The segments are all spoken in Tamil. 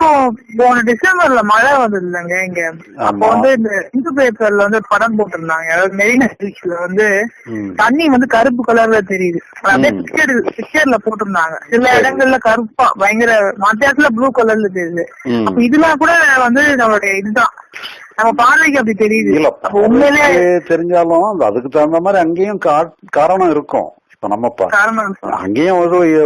இப்போ போன டிசம்பர்ல மழை வந்தது இல்லைங்க இங்க. அப்போ. வந்து இந்த இந்து பேப்பர்ல வந்து படம் போட்டிருந்தாங்க. அதாவது மெரினா பீச்ல வந்து. தண்ணி வந்து கருப்பு கலர்ல தெரியுது. பிக்சர் பிக்சர்ல போட்டிருந்தாங்க. சில இடங்கள்ல கருப்பா பயங்கர மத்த இடத்துல ப்ளூ கலர்ல தெரியுது. அப்ப இதெல்லாம் கூட வந்து நம்மளுடைய இதுதான். நம்ம பார்வைக்கு அப்படி தெரியுது. உண்மையிலே தெரிஞ்சாலும் அதுக்கு தகுந்த மாதிரி அங்கேயும் காரணம் இருக்கும். இப்ப நம்ம பா- காரணம் இருக்கும். அங்கேயும்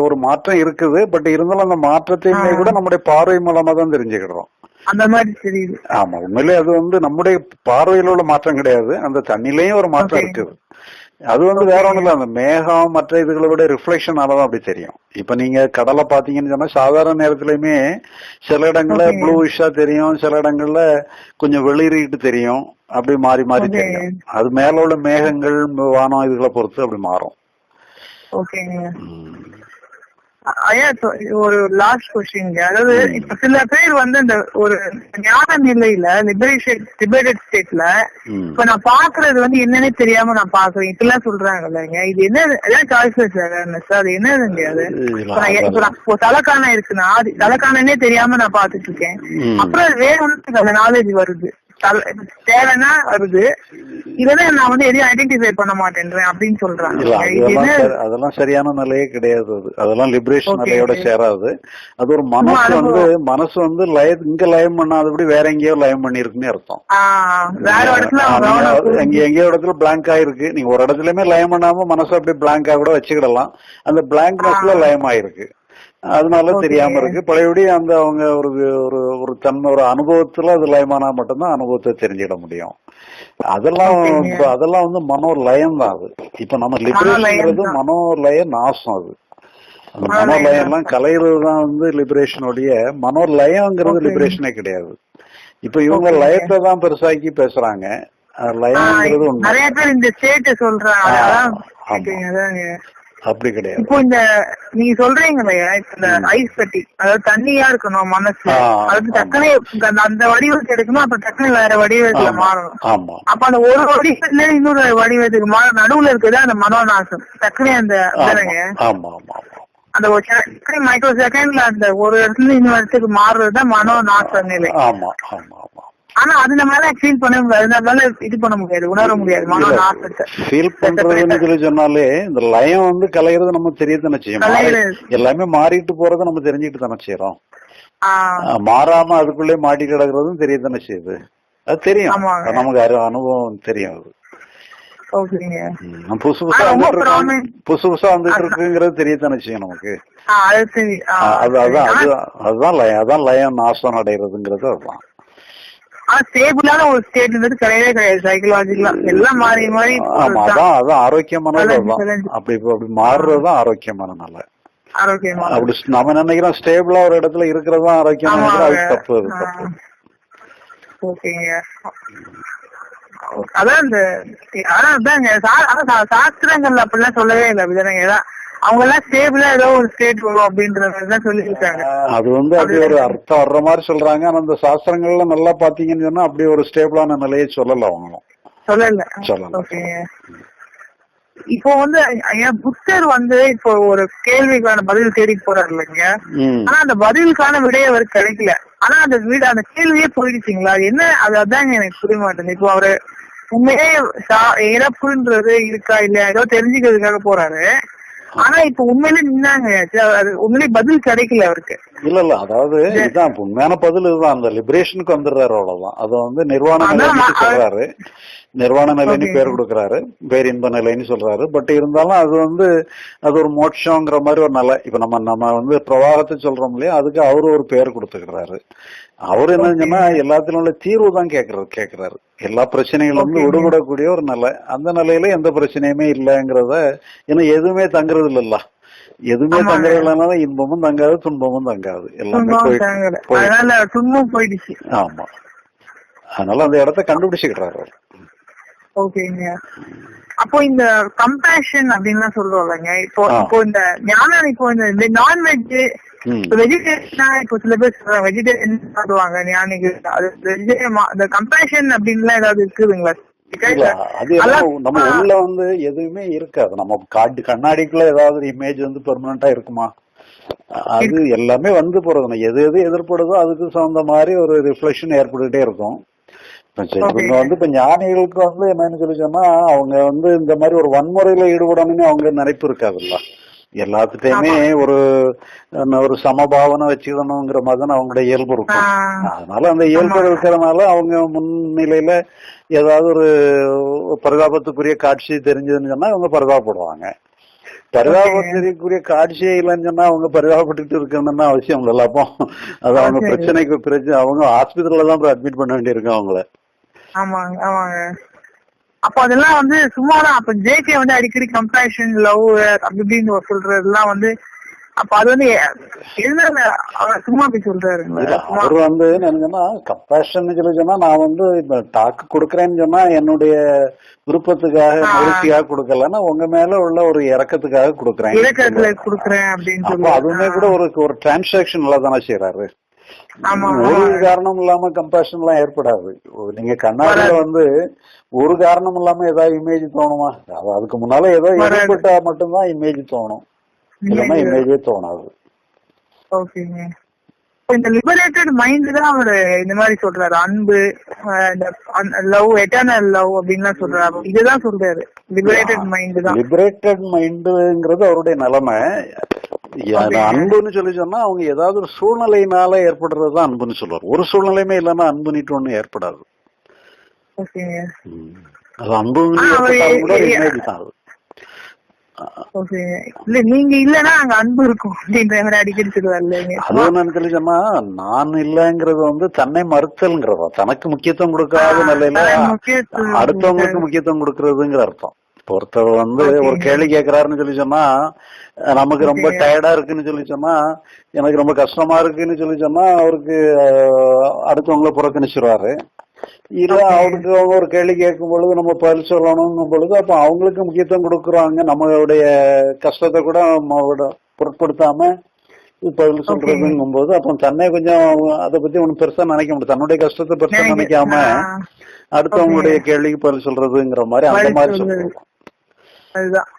ஒரு மாற்றம் இருக்குது பட் இருந்தாலும் அந்த மாற்றத்தையுமே கூட நம்முடைய பார்வை மூலமா தான் தெரிஞ்சுக்கிறோம் அந்த மாதிரி தெரியுது ஆமா உண்மையிலே அது வந்து நம்முடைய பார்வையில உள்ள மாற்றம் கிடையாது அந்த தண்ணிலையும் ஒரு மாற்றம். இருக்குது அது வந்து வேற ஒண்ணும் இல்ல அந்த மேகம் மற்ற இதுகளை விட ரிஃப்ளெக்ஷனாலதான் அப்படி தெரியும் இப்ப நீங்க கடலை பாத்தீங்கன்னு சொன்னா சாதாரண நேரத்திலயுமே சில இடங்கள்ல. ப்ளூஷா தெரியும் சில இடங்கள்ல கொஞ்சம் வெளிரிட்டு தெரியும் அப்படி மாறி மாறி. தெரியும் அது மேல உள்ள மேகங்கள் வானம் இதுகளை பொறுத்து அப்படி மாறும் ஓகேங்க ஐயா ஒரு லாஸ்ட் கொஸ்டின் அதாவது இப்ப சில பேர் வந்து இந்த ஒரு ஞான நிலையில லிபரேஷன் லிபரேட்டட் ஸ்டேட்ல. இப்ப நான் பாக்குறது வந்து என்னன்னே தெரியாம நான் பாக்குறேன். இப்பெல்லாம் சொல்றாங்க இல்லைங்க இது என்ன அதான் சாய்ஸ்லெஸ் அவேர்னஸ் அது என்னதுங்க அது? இப்ப தலைக்கான இருக்குன்னா அது தலைக்கானே தெரியாம நான் பாத்துட்டு இருக்கேன். அப்புறம் வேற ஒன்று அந்த நாலேஜ் வருது. தேவைன்னா வருது. இல்லன்னா நான் வந்து எதையும் ஐடென்டிஃபை பண்ண மாட்டேன்றேன் அப்படின்னு சொல்றாங்க. அதெல்லாம் சரியான நிலையே கிடையாது அது. அதெல்லாம் லிபரேஷன். நிலையோட சேராது. அது ஒரு மனசு. வந்து மனசு வந்து லய இங்க லயம் பண்ணாதபடி வேற எங்கேயோ லயம் பண்ணிருக்குன்னு அர்த்தம். வேற இடத்துல எங்க எங்கேயோ இடத்துல பிளாங்கா இருக்கு நீங்க ஒரு இடத்துலயுமே லயம் பண்ணாம மனசு அப்படியே பிளாங்கா கூட வச்சுக்கிடலாம். அந்த பிளாங்க்னஸ்ல லயம் ஆயிருக்கு. அதனால. தெரியாம இருக்கு. பழையபடி அந்த அவங்க ஒரு ஒரு ஒரு தன்மை ஒரு அனுபவத்துல அது லயமானா மட்டும்தான் அனுபவத்தை தெரிஞ்சிட முடியும். அதெல்லாம் அதெல்லாம் வந்து மனோ லயம் தான் அது. இப்ப நம்ம லிபரேஷன்ங்கிறது தான். மனோலய நாசம் அது. அந்த மனோலயம். மனோலயம் எல்லாம் கலையிறது தான் வந்து லிபரேஷனுடைய மனோலயங்கிறது Okay. லிபரேஷனே கிடையாது. இப்ப இவங்க. லயத்தை தான் பெருசாக்கி பேசுறாங்க. உண்மை. நிறைய பேர் இந்த ஸ்டேட் சொல்றாங்க. அப்படி கிடையாது. இப்போ இந்த நீங்க சொல்றீங்க இல்லையா இப்ப இந்த ஐஸ் கட்டி அதாவது தண்ணியா இருக்கணும் மனசு அதாவது டக்குனே அந்த- வடிவத்தை எடுக்கணும் அப்ப டக்குனு வேற வடிவத்துல மாறணும். அப்ப அந்த ஒரு வடிவத்துல இன்னொரு வடிவத்துக்கு மாற நடுவுல இருக்குது அந்த மனோநாசம். டக்குனே அந்த அந்த ஒரு மைக்ரோ செகண்ட்ல அந்த ஒரு இடத்துல இன்னொரு இடத்துக்கு மாறுறதுதான் மனோ நாச நிலை. ஆமா ஆமா ஆமா. ஆனா அது நம்மளால ஃபீல் பண்ண முடியாது. நம்மளால இது பண்ண முடியாது. உணர முடியாது. ஃபீல் பண்றதுன்னு சொல்லி சொன்னாலே இந்த லயம் வந்து கலையிறது நம்ம தெரியத்தானே செய்யும். எல்லாமே மாறிட்டு போறதை நம்ம தெரிஞ்சுக்கிட்டு தானே செய்யறோம் மாறாம அதுக்குள்ளே மாட்டி கிடக்குறதும் தெரியத்தானே செய்யுது. அது தெரியும். நமக்கு அனுபவம் தெரியும் அது. புதுசு புதுசா வந்துட்டு. புதுசு புதுசா வந்துட்டு இருக்குங்கிறது தெரியத்தானே செய்யும் நமக்கு. அது சரி. ஆஹ் அஹ் அது அதான் சரி. அது அதுதான் லயம் அதான் லயம் நாசம் அடைகிறதுங்கிறது அதுதான். ஆனா ஸ்டேபிளான ஒரு ஸ்டேட் வந்து கிடையவே கிடையாது. சைக்கலாஜிக்கலா எல்லாம் மாறி மாறி ஆமா அதான் அதான் விளைஞ்சு. அப்படி அப்படி மாறுறதுதான் ஆரோக்கியமான நிலை. ஆரோக்கியமா அப்படி நம்ம நினைக்கிறோம் ஸ்டேபிளா ஒரு இடத்துல இருக்கிறது தான் ஆரோக்கியம் அது தப்பு அது தப்பு. ஓகேங்க. அதான் இந்த அதாங்க சா- அதான் சா- சாஸ்திரங்கள்ல அப்படிலாம் சொல்லவே இல்லை. அப்படிதானங்க. ஏதாவது அவங்க எல்லாம் ஸ்டேபிளா ஏதோ ஒரு ஸ்டேட் வரும் அப்படின்ற மாதிரி தான் சொல்லியிருக்காங்க. அது வந்து அப்படி ஒரு அர்த்தம் வர்ற மாதிரி சொல்றாங்க. ஆனா அந்த சாஸ்திரங்கள்ல நல்லா பாத்தீங்கன்னு சொன்னா அப்படி ஒரு ஸ்டேபிளான நிலையை சொல்லல அவங்களும். சொல்லல. சொல்லல. இப்போ வந்து ஐயா புத்தர் வந்து இப்போ ஒரு கேள்விக்கான பதில் தேடி போறாரு இல்லைங்க. ஆனா அந்த பதிலுக்கான விடைய அவருக்கு கிடைக்கல. ஆனா அந்த வீடு அந்த கேள்வியே போயிடுச்சுங்களா? என்ன அது அதாங்க எனக்கு புரிய மாட்டேங்குது. இப்போ அவரு உண்மையே இறப்புன்றது இருக்கா இல்லையா? ஏதோ தெரிஞ்சுக்கிறதுக்காக போறாரு. ஆனா இப்ப உண்மையிலே நின்னாங்க. அது உண்மையிலே பதில் கிடைக்கல அவருக்கு. இல்ல இல்ல அதாவது இதுதான் உண்மையான பதில் இதுதான். அந்த லிபரேஷனுக்கு வந்துடுறாரு அவ்வளவுதான். அதை வந்து நிர்வாண நிலைன்னு நான் சொல்றாரு. நிர்வாண நிலைன்னு. பேர் கொடுக்கறாரு. பேரின்ப நிலைன்னு சொல்றாரு. பட் இருந்தாலும் அது வந்து அது ஒரு மோட்சங்கிற மாதிரி ஒரு நிலை. இப்ப நம்ம நம்ம வந்து பிரவாகத்தை சொல்றோம் இல்லையா? அதுக்கு அவரு ஒரு பேர் கொடுத்துக்கிறாரு. அவர் என்ன சொன்னா எல்லாத்திலும் உள்ள தீர்வு தான் கேக்குறாரு கேக்குறாரு. எல்லா பிரச்சனைகளும் வந்து. விடுபடக்கூடிய ஒரு நிலை. அந்த நிலையில எந்த பிரச்சனையுமே இல்லைங்கிறத ஏன்னா எதுவுமே தங்குறது இல்லல்ல. எதுவுமே. தங்குறது இல்லைனால இன்பமும் தங்காது துன்பமும் தங்காது. எல்லாமே போயிடுச்சு. ஆமா. அதனால அந்த இடத்த கண்டுபிடிச்சுக்கிறாரு. ஓகேங்க. அப்போ இந்த கம்பேஷன் அப்படின்னு சொல்றோம்லங்க இப்போ. இப்போ இந்த ஞானம் இப்போ இந்த நான்வெஜ். வெஜிடேரியனா இப்போ சில பேர் சொல்றாங்க வெஜிடேரியன் சாப்பிடுவாங்க ஞானிகள். அது வெஜிடேரியன் இந்த கம்பேஷன் அப்படின்லாம் ஏதாவது இருக்குதுங்களா? அது நம்ம. உள்ள வந்து எதுவுமே இருக்காது. நம்ம காட்டு கண்ணாடிக்குள்ள ஏதாவது இமேஜ் வந்து பெர்மனண்டா இருக்குமா? அது எல்லாமே வந்து போறது எது எது எதிர்ப்படுதோ அதுக்கு தகுந்த மாதிரி ஒரு ரிஃப்ளெக்ஷன் ஏற்பட்டுட்டே இருக்கும். இவங்க வந்து இப்ப ஞானிகளுக்கு வந்து என்னன்னு சொல்லி சொன்னா அவங்க வந்து இந்த மாதிரி ஒரு வன்முறையில ஈடுபடணும்னு அவங்க நினைப்பு இருக்காதுல்ல. எல்லாத்துட்டையுமே ஒரு ஒரு சமபாவனை வச்சுக்கணுங்கிற மாதிரி தான் அவங்களுடைய இயல்பு இருக்கும். அதனால அந்த இயல்பு இருக்கிறதுனால அவங்க முன்னிலையில ஏதாவது ஒரு பரிதாபத்துக்குரிய காட்சி தெரிஞ்சதுன்னு சொன்னா அவங்க பரிதாபப்படுவாங்க. பரிதாபத்துக்குரிய காட்சியே இல்லைன்னு சொன்னா அவங்க பரிதாபப்பட்டுட்டு இருக்கணும்னு அவசியம் இல்லைல்ல அப்போ அது அவங்க. பிரச்சனைக்கு பிரச்சனை அவங்க ஹாஸ்பிட்டல்ல தான் அட்மிட் பண்ண வேண்டியிருக்கும் அவங்கள. ஆமாங்க ஆமாங்க. அப்ப அதெல்லாம் வந்து சும்மாதான் அப்ப ஜேகே வந்து அடிக்கடி கம்பேஷன் லவ் அப்படி இப்படின்னு சொல்றதெல்லாம் வந்து அப்ப அது வந்து சும்மா சொல்றாருங்களா இல்ல, அவர் வந்து என்னன்னா கம்பேஷன் சொல்லி சொன்னா நான் வந்து இப்ப டாக்கு கொடுக்கறேன்னு சொன்னா என்னுடைய விருப்பத்துக்காக ஆ. மகிழ்ச்சியாக கொடுக்கலன்னா உங்க மேல உள்ள ஒரு இறக்கத்துக்காக கொடுக்கறேன். இலக்கத்துல குடுக்குறேன் அப்படின்னு அப்போ அதுவுமே கூட சொல்லி ஒரு ஒரு டிரான்சாக்ஷன்ல தானே செய்யறாரு ஒரு காரணம் இல்லாம கம்பேஷன் எல்லாம் ஏற்படாது. நீங்க கண்ணாடியில. வந்து ஒரு காரணம் இல்லாம ஏதாவது இமேஜ் தோணுமா? அது அதுக்கு முன்னால ஏதோ. ஏற்பட்டா மட்டும்தான் இமேஜ் தோணும். இல்லைன்னா இமேஜே தோணாது. இந்த லிபரேட்டட் மைண்ட் தான் அவரு இந்த மாதிரி சொல்றாரு. அன்பு லவ் எட்டர்னல் லவ் அப்படின்லாம் சொல்றாரு. இதுதான் சொல்றாரு. லிபரேட்டட் மைண்ட் தான். லிபரேட்டட் மைண்டுங்கிறது அவருடைய நிலைமை. அன்புன்னு சொல்லி சொன்னா அவங்க ஏதாவது ஒரு சூழ்நிலையினால ஏற்படுறதுதான் அன்புன்னு சொல்லுவார் ஒரு சூழ்நிலையுமே இல்லைன்னா அன்பு நீட்டு ஒண்ணு ஏற்படாது. அது தான் இல்ல நீங்க இல்லன்னா அங்க அன்பு இருக்கும் அப்படின்ற அடிக்கடி சொல்லுவார் சொன்னா நான் இல்லைங்கிறது வந்து தன்னை மறுத்தல்ங்கிறதா. தனக்கு முக்கியத்துவம் கொடுக்காத நிலையில அடுத்தவங்களுக்கு முக்கியத்துவம் கொடுக்கறதுங்கிற அர்த்தம். ஒருத்தர் வந்து. ஒரு கேள்வி கேட்கிறாருன்னு சொல்லி சொன்னா நமக்கு ரொம்ப. டயர்டா இருக்குன்னு சொல்லி சொன்னா எனக்கு ரொம்ப கஷ்டமா இருக்குன்னு சொல்லி சொன்னா அவருக்கு அடுத்தவங்கள புறக்கணிச்சிருவாரு இல்ல. அவருக்கு அவங்க ஒரு கேள்வி கேட்கும் பொழுது நம்ம பதில் சொல்லணும்னும் பொழுது அப்ப அவங்களுக்கு முக்கியத்துவம் கொடுக்குறாங்க நம்மளுடைய கஷ்டத்தை கூட பொருட்படுத்தாம பதில் சொல்றதுங்கும் போது அப்ப தன்னை கொஞ்சம் அதை பத்தி ஒண்ணும் பெருசா நினைக்க முடியும் தன்னுடைய கஷ்டத்தை பெருசா நினைக்காம அடுத்தவங்களுடைய கேள்விக்கு பதில் சொல்றதுங்கிற மாதிரி அந்த மாதிரி சொல்றது. அதுதான்.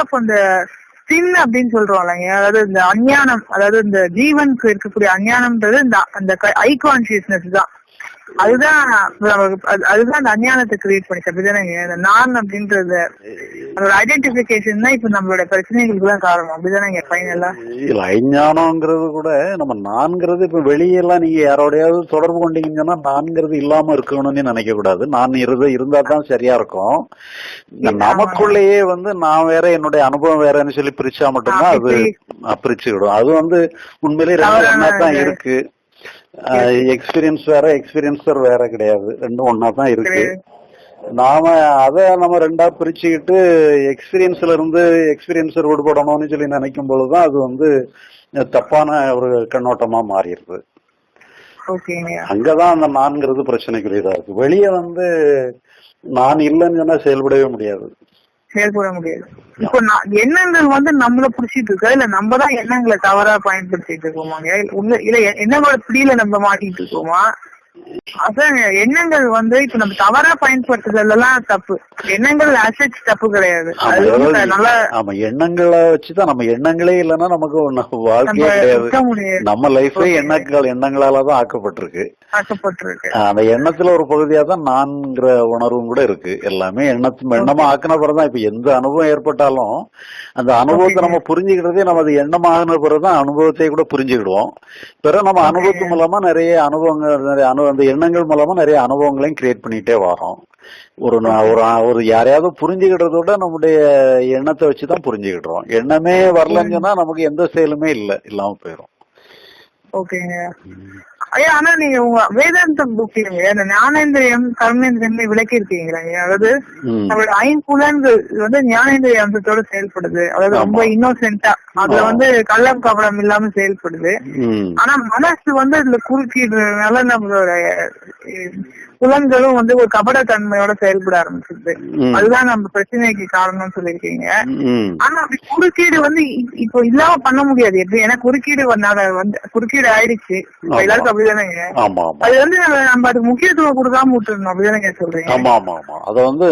இப்ப இந்த சின் அப்படின்னு சொல்றோம் இல்லைங்க அதாவது இந்த அஞ்ஞானம் அதாவது இந்த ஜீவனுக்கு இருக்கக்கூடிய அஞ்ஞானம்ன்றது இந்த அந்த ஐ கான்சியஸ்னஸ் தான். அதுதான் அதுதான் அந்த அஞ்ஞானத்தை கிரியேட் பண்ணிச்சு அப்படிதானேங்க இந்த நான் அப்படின்றது அதோட ஐடென்டிபிகேஷன் தான் இப்ப நம்மளோட பிரச்சனைகளுக்கு தான் காரணம் அப்படிதானேங்க ஃபைனலா இல்ல அஞ்ஞானம்ங்கிறது கூட நம்ம நான்கிறது இப்ப வெளியெல்லாம் நீங்க யாரோடையாவது தொடர்பு கொண்டீங்கன்னு சொன்னா நான்கிறது இல்லாம இருக்கணும்னு நினைக்க கூடாது நான் இருந்து இருந்தா தான் சரியா இருக்கும். நமக்குள்ளேயே வந்து நான் வேற என்னுடைய அனுபவம் வேறன்னு சொல்லி பிரிச்சா மட்டும்தான் அது பிரிச்சுக்கிடும். அது வந்து உண்மையிலேயே ரெண்டு தான். இருக்கு. எக்ஸ்பீரியன்ஸ் வேற எக்ஸ்பீரியன்சர் வேற கிடையாது. ரெண்டும் ஒன்னா தான் இருக்கு. நாம அத நம்ம ரெண்டா பிரிச்சுக்கிட்டு எக்ஸ்பீரியன்ஸ்ல இருந்து எக்ஸ்பீரியன்ஸர் விடுபடணும்னு சொல்லி நினைக்கும் பொழுதுதான் அது வந்து தப்பான ஒரு கண்ணோட்டமா மாறிடுது. அங்கதான் அந்த நான்கிறது பிரச்சனைக்குரியதா இருக்கு. வெளியே வந்து நான் இல்லைன்னு சொன்னா செயல்படவே முடியாது. செயல்பட முடியாது. இப்போ நான் எண்ணங்கள் வந்து நம்மள புடிச்சிட்டு இருக்கா? இல்ல நம்ம தான் எண்ணங்களை தவறா பயன்படுத்திட்டு இருக்கோமா? உள்ள இல்ல என்ன எண்ணங்களோட பிடியில நம்ம மாட்டிட்டு இருக்கோமா? அதான் எண்ணங்கள் வந்து இப்ப நம்ம தவறா பயன்படுத்துறதுலாம் தப்பு. எண்ணங்கள் அசெட்ஸ் தப்பு கிடையாது. ஆமா, எண்ணங்களை வச்சுதான் நம்ம எண்ணங்களே இல்லைன்னா நமக்கு வாழ்க்கையே கிடையாது. நம்ம லைஃபே. எண்ணங்கள் எண்ணங்களால தான் ஆக்கப்பட்டிருக்கு. ஆக்கப்பட்டிருக்கு அந்த எண்ணத்துல ஒரு பகுதியா தான் நான்கிற உணர்வும் கூட இருக்கு. எல்லாமே எண்ணத்து எண்ணமா ஆக்கின பிறகுதான் இப்ப எந்த அனுபவம் ஏற்பட்டாலும் அந்த அனுபவத்தை. நம்ம புரிஞ்சுக்கிறதே நம்ம அது எண்ணமாகின பிறகுதான் அனுபவத்தை கூட புரிஞ்சுக்கிடுவோம். பிறகு நம்ம. அனுபவத்து மூலமா நிறைய அனுபவங்கள் நிறைய அனு அந்த எண்ணங்கள் மூலமா நிறைய அனுபவங்களையும் கிரியேட் பண்ணிட்டே வரோம். ஒரு ஒரு ஒரு யாரையாவது புரிஞ்சுக்கிட்டத விட நம்முடைய எண்ணத்தை வச்சுதான் புரிஞ்சுக்கிடுறோம். எண்ணமே வரலன்னு சொன்னா நமக்கு எந்த செயலுமே இல்ல இல்லாம போயிரும். ஓகேங்க ஐயா ஆனா நீங்க உங்க வேதாந்த புக்கிங்க அந்த ஞானேந்திரியம் கர்மேந்திரியம் விளக்கி இருக்கீங்களா அதாவது. நம்மளோட ஐம்புலன்கள் வந்து ஞானேந்திரிய அம்சத்தோட செயல்படுது அதாவது. ரொம்ப இன்னோசென்ட்டா அதுல. வந்து கள்ளம் கபடம் இல்லாம செயல்படுது. ஆனா மனசு வந்து இதுல குறுக்கிடுறதுனால நம்மளோட புலன்களும் வந்து ஒரு கபட தன்மையோட செயல்பட ஆரம்பிச்சிருது. அதுதான் நம்ம பிரச்சனைக்கு காரணம்னு சொல்லியிருக்கீங்க. ம். ஆனா அப்படி குறுக்கீடு வந்து இப்போ இல்லாம பண்ண முடியாது. எப்படி? ஏன்னா குறுக்கீடு வந்தால வந்து குறுக்கீடு ஆயிடுச்சு. எல்லாருக்கும் அப்படிதானேங்க அது வந்து நம்ம அதுக்கு முக்கியத்துவம் கொடுக்காம விட்டுறணும். அப்படிதானே சொல்றீங்க? ஆமா ஆமா ஆமா. அத வந்து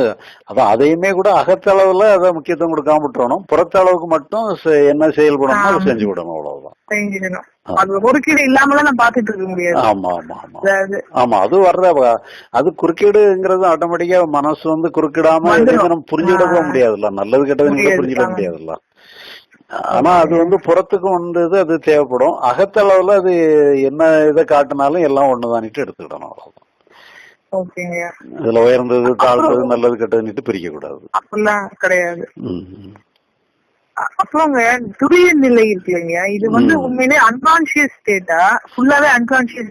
அதான் அதையுமே கூட அகத்தளவுல அதை முக்கியத்துவம் கொடுக்காம விட்டுறணும். புறத்தளவுக்கு மட்டும் என்ன செயல்படணும் அதை செஞ்சு விடணும். அவ்வளவுதான். அது குறுக்கீடு இல்லாமலாம் நான் பாத்துட்டு இருக்க முடியாது. ஆமா ஆமா ஆமா. அது வர்ற அது குறுக்கீடுங்கிறது ஆட்டோமேட்டிக்கா மனசு வந்து குறுக்கிடாம நம்ம. முடியாதுல்ல. நல்லது கெட்டது முடியாது, புரிஞ்சுக்கிட ஆமா. முடியாதுல்ல. ஆனா அது வந்து புறத்துக்கு வந்தது அது தேவைப்படும். அகத்தளவுல அது என்ன இதை காட்டினாலும் எல்லாம் ஒண்ணுதானிட்டு எடுத்துக்கிடணும் அவ்வளவுதான். இதுல உயர்ந்தது தாழ்ந்தது நல்லது கெட்டதுன்னுட்டு பிரிக்க கூடாது அப்படிலாம் கிடையாது. அப்புறங்க துரிய நிலை இருக்கு இல்லைங்க. இது வந்து உண்மையிலே அன்கான்சியஸ் ஸ்டேட்டா ஃபுல்லாவே அன்கான்சியஸ்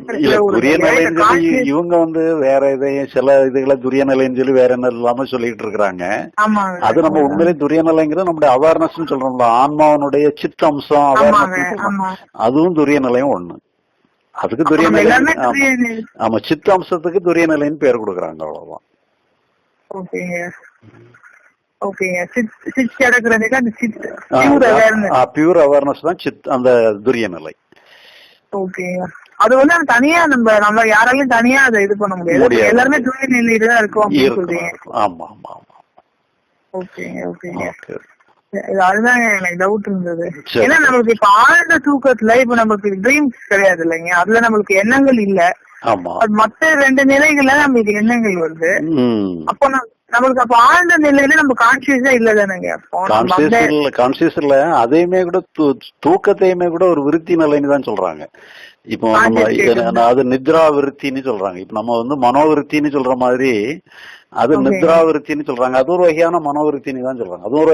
இவங்க வந்து வேற இதையும் சில இதுகளை துரிய நிலைன்னு சொல்லி வேற என்ன இல்லாம சொல்லிட்டு இருக்கிறாங்க. அது நம்ம உண்மையிலே துரிய நிலைங்கிறது நம்முடைய அவேர்னஸ் சொல்றோம்ல. ஆன்மாவனுடைய சித்த அம்சம் ஆமாங்க அவேர்னஸ் அதுவும் துரிய நிலையும் ஒண்ணு. அதுக்கு துரிய நம்ம நிலை எல்லாருமே ஆமா. துரிய நிலை. ஆமா சித்த அம்சத்துக்கு துரிய நிலைன்னு பேர் கொடுக்குறாங்க அவ்வளவுதான். பியூர் அவேர்னஸ் பியூர் அவேர்னஸ் தான் சித் அந்த துரிய நிலை அது வந்து தனியா நம்ம நம்ம யாராலையும் தனியா அதை இது பண்ண முடியாது. எல்லாருமே துரிய நிலையில தான் இருக்கோம் ஆமா ஆமா ஆமா. ஓகேங்க ஓகேங்க அதுதாங்க எனக்கு டவுட் இருந்தது. ஏன்னா நம்மளுக்கு இப்ப ஆழ்ந்த தூக்கத்துல இப்ப நம்மளுக்கு ட்ரீம்ஸ் கிடையாது இல்லைங்க. அதுல நம்மளுக்கு எண்ணங்கள் இல்ல. மத்த ரெண்டு நிலைகள்ல நம்மளுக்கு எண்ணங்கள் வருது. அப்போ நம்ம- நம்மளுக்கு அப்ப ஆழ்ந்த நிலையில நம்ம கான்சியஸா இல்ல தானேங்க. கான்சியஸ் இல்ல கான்சியஸ் இல்ல. அதையுமே கூட தூக்கத்தையுமே கூட ஒரு விருத்தி நிலைன்னு தான் சொல்றாங்க. இப்போ நம்ம. அது நித்ரா விருத்தின்னு சொல்றாங்க. இப்ப நம்ம வந்து மனோவிருத்தின்னு சொல்ற மாதிரி அது. நித்ரா விருத்தின்னு சொல்றாங்க. அது ஒரு வகையான மனோவிருத்தின்னு தான் சொல்றாங்க. அது ஒரு